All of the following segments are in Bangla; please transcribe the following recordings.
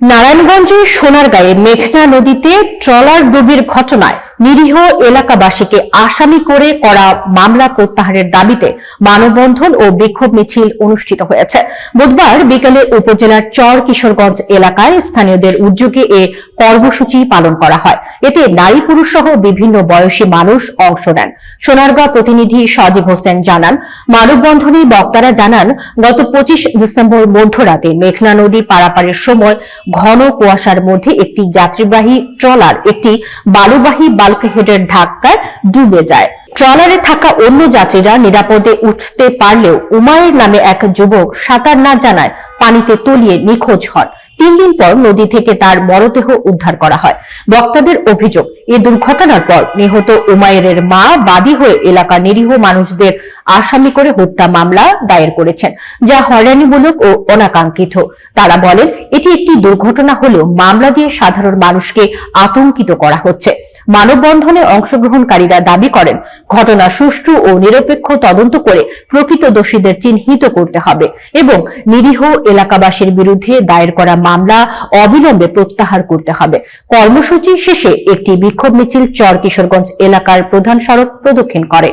No. নারায়ণগঞ্জের সোনারগাঁয়ে মেঘনা নদীতে ট্রলার ডুবির ঘটনায় নিরীহ এলাকাবাসীকে আসামি করে করা মামলা প্রত্যাহারের দাবিতে মানববন্ধন ও বিক্ষোভ মিছিল অনুষ্ঠিত হয়েছে। বুধবার বিকেলে উপজেলার চর কিশোরগঞ্জ এলাকায় স্থানীয়দের উদ্যোগে এ কর্মসূচি পালন করা হয়। এতে নারী পুরুষ সহ বিভিন্ন বয়সী মানুষ অংশ নেন। সোনারগাঁ প্রতিনিধি সজীব হোসেন জানান, মানববন্ধনে বক্তারা জানান, গত পঁচিশ ডিসেম্বর মধ্যরাতে মেঘনা নদী পারাপারের সময় ঘন কুয়াশার মধ্যে একটি যাত্রীবাহী ট্রলার একটি বালুবাহী বাল্কহেডের ধাক্কায় ডুবে যায়। ট্রলারে থাকা অন্য যাত্রীরা নিরাপদে উঠতে পারলেও উমায়ের নামে এক যুবক সাঁতার না জানায় পানিতে তলিয়ে নিখোঁজ হন। তিন দিন পর নদী থেকে তার মরদেহ উদ্ধার করা হয়। বক্তাদের অভিযোগ এ দুর্ঘটনার পর নিহত উমায়ের মা বাদী হয়ে এলাকার নিরীহ মানুষদের আসামি করে হত্যা মামলা দায়ের করেছেন, যা হয়রানিমূলক ও অনাকাঙ্ক্ষিত। তারা বলেন, এটি একটি দুর্ঘটনা হলেও মামলা দিয়ে সাধারণ মানুষকে আতঙ্কিত করা হচ্ছে। মানববন্ধনে অংশগ্রহণকারীরা দাবি করেন, ঘটনা সুষ্ঠু ও নিরপেক্ষ তদন্ত করে প্রকৃত দোষীদের চিহ্নিত করতে হবে এবং নিরীহ এলাকাবাসীর বিরুদ্ধে দায়ের করা মামলা অবিলম্বে প্রত্যাহার করতে হবে। কর্মসূচি শেষে একটি বিক্ষোভ মিছিল চর কিশোরগঞ্জ এলাকার প্রধান সড়ক প্রদক্ষিণ করে।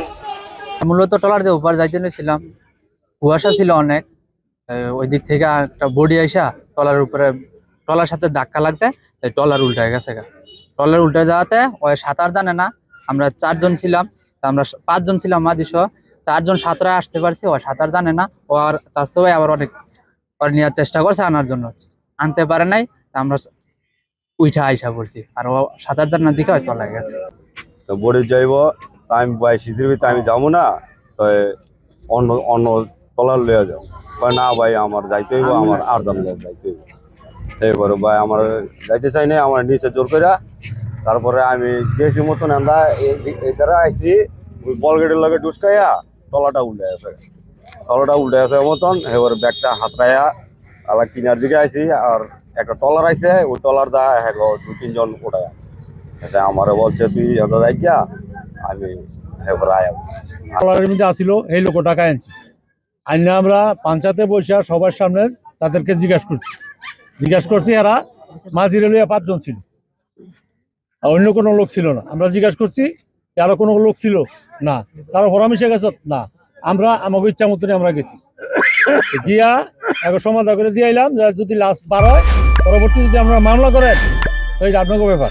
মূলত ট্রলার দিয়ে ওপার যাইতে ছিলাম। কুয়াশা ছিল অনেক। ওই দিক থেকে একটা বডি আইসা টলার উপরে টলার সাথে ধাক্কা লাগতে তাই ট্রলার উল্টায় গেছে ট্রলার উল্টে যাওয়াতে ওই সাঁতার জানে না আমরা চারজন ছিলাম তা আমরা পাঁচজন ছিলাম মাঝি সহ চারজন সাঁতারে আসতে পারছি ও সাঁতার জানে না ও আর তার সবাই আবার অনেক ওর নেওয়ার চেষ্টা করছে আনার জন্য। আনতে পারে নাই তা আমরা উইঠা আইসা পড়ছি আর ও সাঁতার জানার দিকে লাগে গেছে। তো বোর্ডে যাইব তা আমি ভাই শীতের ভিতরে আমি যাব না তো অন্য অন্য তলার লইয়া যাও। না ভাই আমার যাইতে হইব আমার আর দাম যাইতে হইব এবারে ভাই আমার যাইতে চাই না আমার নিচে জোর করে তারপরে আমি গেছি মতন আমরা দ্বারা আইছি, ওই বল গেটের লগে ডুসকাইয়া তলাটা উল্টে আছে। তলাটা উল্টে আছে মতন, এবার ব্যাগটা হাতরাইয়া আবার কিনার দিকে আইছি, আর একটা টলার আইছে, ওই টলার দা হ্যাঁ দু তিনজন ওটাই আছে। আচ্ছা আমারে বলছে, তুই এত যাই গিয়া আমি এবার আয়া বলছি। ট্রলারের মধ্যে আসিল এই লোক টাকা আনছে আইনে আমরা পঞ্চায়েতে বসে সবার সামনে তাদেরকে জিজ্ঞাসা করছি। জিজ্ঞাসা করছি, এরা মাঝি লইয়া পাঁচজন ছিল আর অন্য কোনো লোক ছিল না। আমরা জিজ্ঞাসা করছি আরও কোনো লোক ছিল না? কারও হরামিশে গেছ? না। আমরা, আমাকে ইচ্ছা মতনই আমরা গেছি। গিয়া এখন সমাধান করে দিয়ে এলাম যদি লাস্ট বার হয় পরবর্তী যদি আমরা মামলা করেন তো এই আপনাকে ব্যাপার।